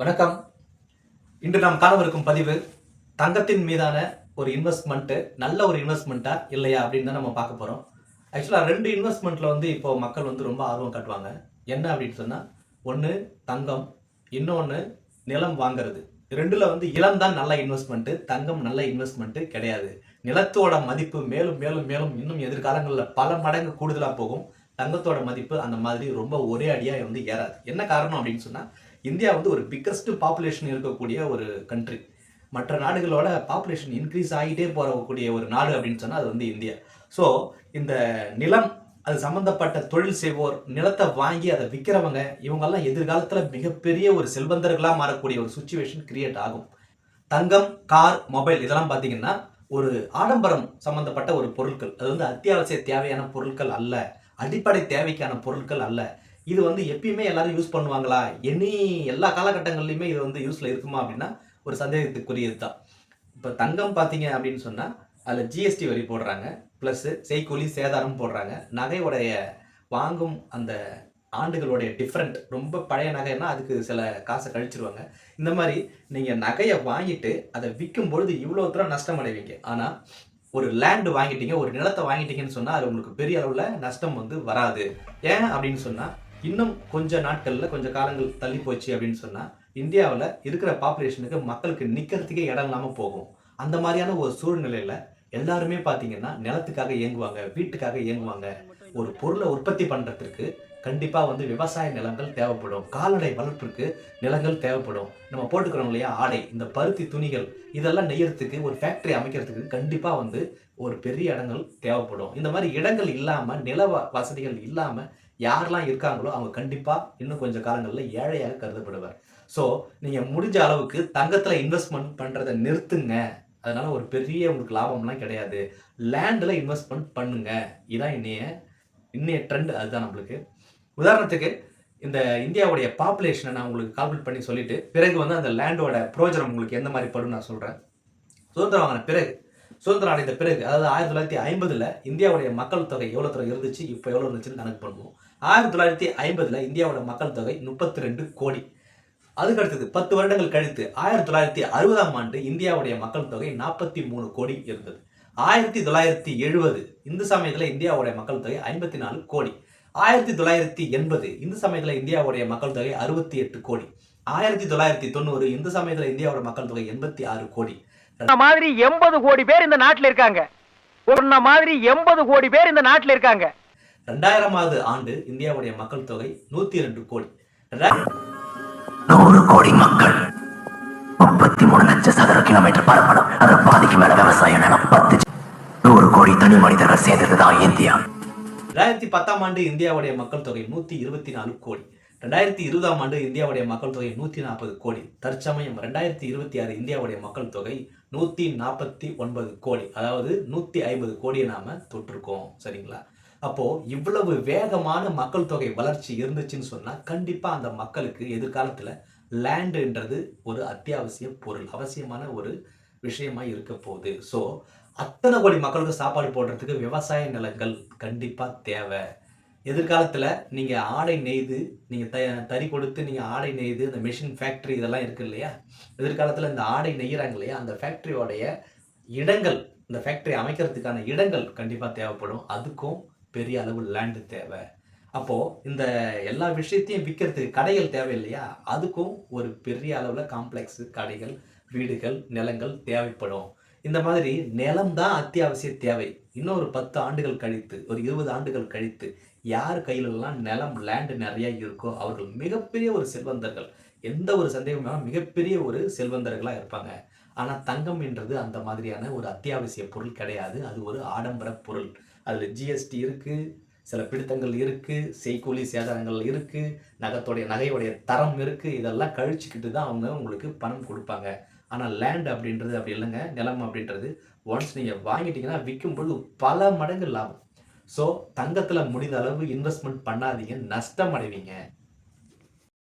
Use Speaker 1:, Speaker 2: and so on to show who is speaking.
Speaker 1: வணக்கம். இன்று நாம் காணவிருக்கும் பதிவு தங்கத்தின் மீதான ஒரு இன்வெஸ்ட்மெண்ட்டு நல்ல ஒரு இன்வெஸ்ட்மெண்ட்டா இல்லையா அப்படின்னு தான் நம்ம பார்க்க போகிறோம் ஆக்சுவலாக ரெண்டு இன்வெஸ்ட்மெண்ட்டில் வந்து இப்போ மக்கள் வந்து ரொம்ப ஆர்வம் காட்டுவாங்க. என்ன அப்படின்னு சொன்னால் ஒன்று தங்கம் இன்னொன்று நிலம் வாங்குறது. ரெண்டில் வந்து இளம் தான் நல்ல இன்வெஸ்ட்மெண்ட்டு தங்கம் நல்ல இன்வெஸ்ட்மெண்ட்டு கிடையாது. நிலத்தோட மதிப்பு மேலும் மேலும் மேலும் இன்னும் எதிர்காலங்களில் பல மடங்கு கூடுதலாக போகும். தங்கத்தோட மதிப்பு அந்த மாதிரி ரொம்ப ஒரே அடியாக வந்து ஏறாது. என்ன காரணம் அப்படின்னு சொன்னால் இந்தியா வந்து ஒரு பிக்கஸ்ட் பாப்புலேஷன் இருக்கக்கூடிய ஒரு கண்ட்ரி மற்ற நாடுகளோட பாப்புலேஷன் இன்க்ரீஸ் ஆகிட்டே போகக்கூடிய ஒரு நாடு அப்படின்னு சொன்னால் அது வந்து இந்தியா. ஸோ இந்த நிலம் அது சம்மந்தப்பட்ட தொழில் செய்வோர் நிலத்தை வாங்கி அதை விற்கிறவங்க இவங்கெல்லாம் எதிர்காலத்தில் மிகப்பெரிய ஒரு செல்வந்தர்களாக மாறக்கூடிய ஒரு சுச்சுவேஷன் கிரியேட் ஆகும். தங்கம் கார் மொபைல் இதெல்லாம் பார்த்தீங்கன்னா ஒரு ஆடம்பரம் சம்மந்தப்பட்ட ஒரு பொருட்கள். அது வந்து அத்தியாவசிய தேவையான பொருட்கள் அல்ல. அடிப்படை தேவைக்கான பொருட்கள் அல்ல. இது வந்து எப்பயுமே எல்லாரும் யூஸ் பண்ணுவாங்களா? எனி எல்லா காலகட்டங்கள்லையுமே இது வந்து யூஸில் இருக்குமா அப்படின்னா ஒரு சந்தேகத்துக்குரியது தான் இப்போ தங்கம் பார்த்தீங்க அப்படின்னு சொன்னால் அதில் ஜிஎஸ்டி வரி போடுறாங்க ப்ளஸ்ஸு செய்கூலி சேதாரம் போடுறாங்க. நகையுடைய வாங்கும் அந்த ஆண்டுகளுடைய டிஃப்ரெண்ட் ரொம்ப பழைய நகைன்னா அதுக்கு சில காசை கழிச்சிருவாங்க. இந்த மாதிரி நீங்கள் நகையை வாங்கிட்டு அதை விற்கும் பொழுது இவ்வளோ தூரம் நஷ்டம் அடைவீங்க. ஆனால் ஒரு லேண்டு வாங்கிட்டீங்க ஒரு நிலத்தை வாங்கிட்டீங்கன்னு சொன்னால் அது உங்களுக்கு பெரிய அளவில் நஷ்டம் வந்து வராது. ஏன் அப்படின்னு சொன்னால் இன்னும் கொஞ்ச நாட்களில் கொஞ்சம் காலங்கள் தள்ளி போச்சு அப்படின்னு சொன்னால் இந்தியாவில் இருக்கிற பாப்புலேஷனுக்கு மக்களுக்கு நிற்கிறதுக்கே இடம் இல்லாமல் போகும். அந்த மாதிரியான ஒரு சூழ்நிலையில் எல்லாருமே பார்த்தீங்கன்னா நிலத்துக்காக இயங்குவாங்க வீட்டுக்காக இயங்குவாங்க. ஒரு பொருளை உற்பத்தி பண்ணுறதுக்கு கண்டிப்பாக வந்து விவசாய நிலங்கள் தேவைப்படும். கால்நடை வளர்ப்பிற்கு நிலங்கள் தேவைப்படும். நம்ம போட்டுக்கிறோம் இல்லையா? ஆடை இந்த பருத்தி துணிகள் இதெல்லாம் நெய்யறதுக்கு ஒரு ஃபேக்டரி அமைக்கிறதுக்கு கண்டிப்பாக வந்து ஒரு பெரிய இடங்கள் தேவைப்படும். இந்த மாதிரி இடங்கள் இல்லாமல் நில வ- வசதிகள் இல்லாமல் யாரெல்லாம் இருக்காங்களோ அவங்க கண்டிப்பாக இன்னும் கொஞ்சம் காலங்களில் ஏழையாக கருதப்படுவார். ஸோ நீங்கள் முடிஞ்ச அளவுக்கு தங்கத்தில் இன்வெஸ்ட்மெண்ட் பண்ணுறதை நிறுத்துங்க. அதனால ஒரு பெரிய உங்களுக்கு லாபம்லாம் கிடையாது. லேண்டில் இன்வெஸ்ட்மெண்ட் பண்ணுங்க. இதான் இன்னைய இன்னைய ட்ரெண்ட் அதுதான் நம்மளுக்கு. உதாரணத்துக்கு இந்த இந்தியாவுடைய பாப்புலேஷனை நான் உங்களுக்கு கால்குலேட் பண்ணி சொல்லிட்டு பிறகு வந்து அந்த லேண்டோட பிரோஜனம் உங்களுக்கு எந்த மாதிரி படும் நான் சொல்கிறேன் சுதந்திரம் வாங்கின பிறகு சுதந்திரம் அடைந்த பிறகு அதாவது ஆயிரத்தி தொள்ளாயிரத்தி ஐம்பதில் இந்தியாவுடைய மக்கள் தொகை எவ்வளோ தொகை இருந்துச்சு இப்போ எவ்வளோ இருந்துச்சுன்னு கணக்கு பண்ணுவோம். ஆயிரத்தி தொள்ளாயிரத்தி ஐம்பதில் இந்தியாவோட மக்கள் தொகை முப்பத்தி ரெண்டு கோடி. அதுக்கு அடுத்தது பத்து வருடங்கள் கழித்து ஆயிரத்தி தொள்ளாயிரத்தி அறுபதாம் ஆண்டு இந்தியாவுடைய மக்கள் தொகை நாற்பத்தி மூணு கோடி இருந்தது. ஆயிரத்தி தொள்ளாயிரத்தி எழுபது இந்த சமயத்தில் இந்தியாவுடைய மக்கள் தொகை ஐம்பத்தி நாலு கோடி. ஆயிரத்தி தொள்ளாயிரத்தி எண்பது இந்த சமயத்தில் இந்தியாவுடைய மக்கள் தொகை அறுபத்தி எட்டு கோடி. ஆயிரத்தி தொள்ளாயிரத்தி தொண்ணூறு இந்த சமயத்தில் இந்தியாவோட மக்கள் தொகை எண்பத்தி ஆறு கோடி.
Speaker 2: மாதிரி எண்பது கோடி பேர் இந்த நாட்டுல இருக்காங்க. உன்ன மாதிரி எண்பது கோடி பேர் இந்த நாட்டுல இருக்காங்க.
Speaker 1: ரெண்டாயிரமாவது ஆண்டு இந்தியாவுடைய மக்கள் தொகை நூத்தி ரெண்டு கோடி.
Speaker 3: நூறு கோடி மக்கள். முப்பத்தி மூணு லட்சம் சதுர கிலோமீட்டர் பரப்பளவு. அதுல பாதிக்கு மேல விவசாய நிலம் பத்து நூறு கோடி தனி மனிதர்கள் சேர்ந்ததுதான் இந்தியா.
Speaker 1: ரெண்டாயிரத்தி பத்தாம் ஆண்டு இந்தியாவுடைய மக்கள் தொகை நூத்தி இருபத்தி நாலு கோடி. ரெண்டாயிரத்தி இருபதாம் ஆண்டு இந்தியாவுடைய மக்கள் தொகை நூத்தி நாற்பது கோடி. தற்சமயம் ரெண்டாயிரத்தி இருபத்தி ஆறு இந்தியாவுடைய மக்கள் தொகை நூத்தி நாற்பத்தி ஒன்பது கோடி. அதாவது நூத்தி ஐம்பது கோடியை நாம தொட்டிருக்கோம். சரிங்களா? அப்போ இவ்வளவு வேகமான மக்கள் தொகை வளர்ச்சி இருந்துச்சுன்னு சொன்னா கண்டிப்பா அந்த மக்களுக்கு எதிர்காலத்துல லேண்டுன்றது ஒரு அத்தியாவசிய பொருள் அவசியமான ஒரு விஷயமா இருக்க போகுது. ஸோ அத்தனை கோடி மக்களுக்கு சாப்பாடு போடுறதுக்கு விவசாய நிலங்கள் கண்டிப்பாக தேவை. எதிர்காலத்தில் நீங்கள் ஆடை நெய்து நீங்கள் த தறி கொடுத்து நீங்கள் ஆடை நெய்து இந்த மிஷின் ஃபேக்ட்ரி இதெல்லாம் இருக்கு இல்லையா? எதிர்காலத்தில் இந்த ஆடை நெய்கிறாங்க இல்லையா? அந்த ஃபேக்ட்ரியோடைய இடங்கள் இந்த ஃபேக்ட்ரி அமைக்கிறதுக்கான இடங்கள் கண்டிப்பாக தேவைப்படும். அதுக்கும் பெரிய அளவு லேண்டு தேவை. அப்போது இந்த எல்லா விஷயத்தையும் விற்கிறதுக்கு கடைகள் தேவை இல்லையா அதுக்கும் ஒரு பெரிய அளவில் காம்ப்ளெக்ஸு கடைகள் வீடுகள் நிலங்கள் தேவைப்படும். இந்த மாதிரி நிலம் தான் அத்தியாவசிய தேவை. இன்னும் ஒரு பத்து ஆண்டுகள் கழித்து ஒரு இருபது ஆண்டுகள் கழித்து யார் கையிலெல்லாம் நிலம் லேண்டு நிறையா இருக்கோ அவர்கள் மிகப்பெரிய ஒரு செல்வந்தர்கள். எந்த ஒரு சந்தேகமும் மிகப்பெரிய ஒரு செல்வந்தர்களாக இருப்பாங்க. ஆனால் தங்கம் என்றது அந்த மாதிரியான ஒரு அத்தியாவசிய பொருள் கிடையாது. அது ஒரு ஆடம்பர பொருள். அதில் ஜிஎஸ்டி இருக்குது சில பிடித்தங்கள் இருக்குது செய்கூலி சேதாரங்கள் இருக்குது நகத்தோடைய நகையுடைய தரம் இருக்குது இதெல்லாம் கழிச்சுக்கிட்டு தான் அவங்க உங்களுக்கு பணம் கொடுப்பாங்க. ஆனால் லேண்ட் அப்படின்றது அப்படி இல்லைங்க நிலம் அப்படின்றது. ஒன்ஸ் நீங்கள் வாங்கிட்டீங்கன்னா விற்கும்பொழுது பல மடங்கு லாபம். ஸோ தங்கத்தில் முடிந்த அளவு இன்வெஸ்ட்மெண்ட் பண்ணாதீங்க நஷ்டம் அடைவீங்க.